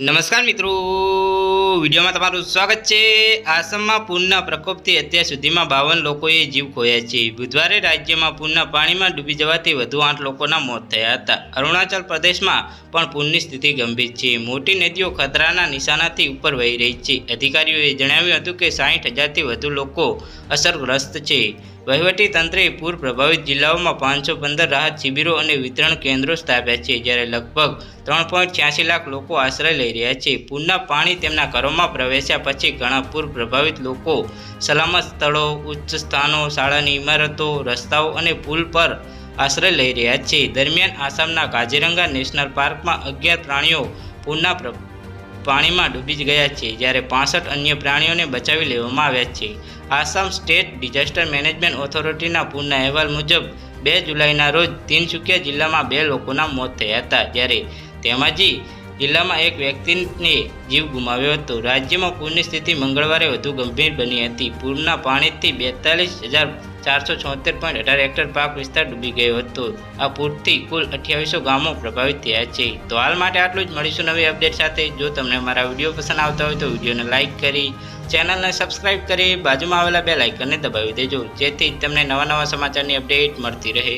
નમસ્કાર મિત્રો. વિડીયોમાં તમારું સ્વાગત છે. આસામમાં પૂરના પ્રકોપથી અત્યાર સુધીમાં બાવન લોકોએ જીવ ખોયા છે. બુધવારે રાજ્યમાં પૂરના પાણીમાં ડૂબી જવાથી વધુ આઠ લોકોના મોત થયા હતા. અરુણાચલ પ્રદેશમાં પણ પૂરની સ્થિતિ ગંભીર છે. મોટી નદીઓ ખતરાના નિશાનાથી ઉપર વહી રહી છે. અધિકારીઓએ જણાવ્યું હતું કે સાહીઠ હજારથી વધુ લોકો અસરગ્રસ્ત છે. તંત્રે પૂર પ્રભાવિત જિલ્લાઓમાં પાંચસો પંદર રાહત શિબિરો અને વિતરણ કેન્દ્રો સ્થાપ્યા છે, જ્યારે લગભગ ત્રણ લાખ લોકો આશ્રય લઈ રહ્યા છે. પૂરના પાણી તેમના ઘરોમાં પ્રવેશ્યા પછી ઘણા પૂર પ્રભાવિત લોકો સલામત સ્થળો, ઉચ્ચ સ્થાનો, શાળાની ઇમારતો, રસ્તાઓ અને પુલ પર આશ્રય લઈ રહ્યા છે. દરમિયાન આસામના કાજીરંગા નેશનલ પાર્કમાં અગિયાર પ્રાણીઓ પૂરના પ્ર, પાણીમાં ડૂબી ગયા છે, જ્યારે પાસઠ અન્ય પ્રાણીઓને બચાવી લેવામાં આવ્યા છે. આસામ સ્ટેટ ડિઝાસ્ટર મેનેજમેન્ટ ઓથોરિટીના પૂરના અહેવાલ મુજબ, બે જુલાઈના રોજ તિનસુકિયા જિલ્લામાં બે લોકોના મોત થયા હતા, જ્યારે ધેમાજી જિલ્લામાં એક વ્યક્તિને જીવ ગુમાવ્યો હતો. રાજ્યમાં પૂરની સ્થિતિ મંગળવારે વધુ ગંભીર બની હતી. પૂરના પાણીથી બેતાલીસ હજાર ચારસો છોતેર પોઈન્ટ અઢાર હેક્ટર પાક વિસ્તાર ડૂબી ગયો હતો. આ પૂરથી કુલ અઠ્યાવીસો ગામો પ્રભાવિત થયા છે. તો હાલ માટે આટલું જ. મળીશું નવી અપડેટ સાથે. જો તમને મારા વીડિયો પસંદ આવતા હોય તો વિડીયોને લાઇક કરી, ચેનલને સબસ્ક્રાઇબ કરી, બાજુમાં આવેલા બે લાઇકનને દબાવી દેજો. જેથી તમને નવા નવા સમાચારની અપડેટ મળતી રહે.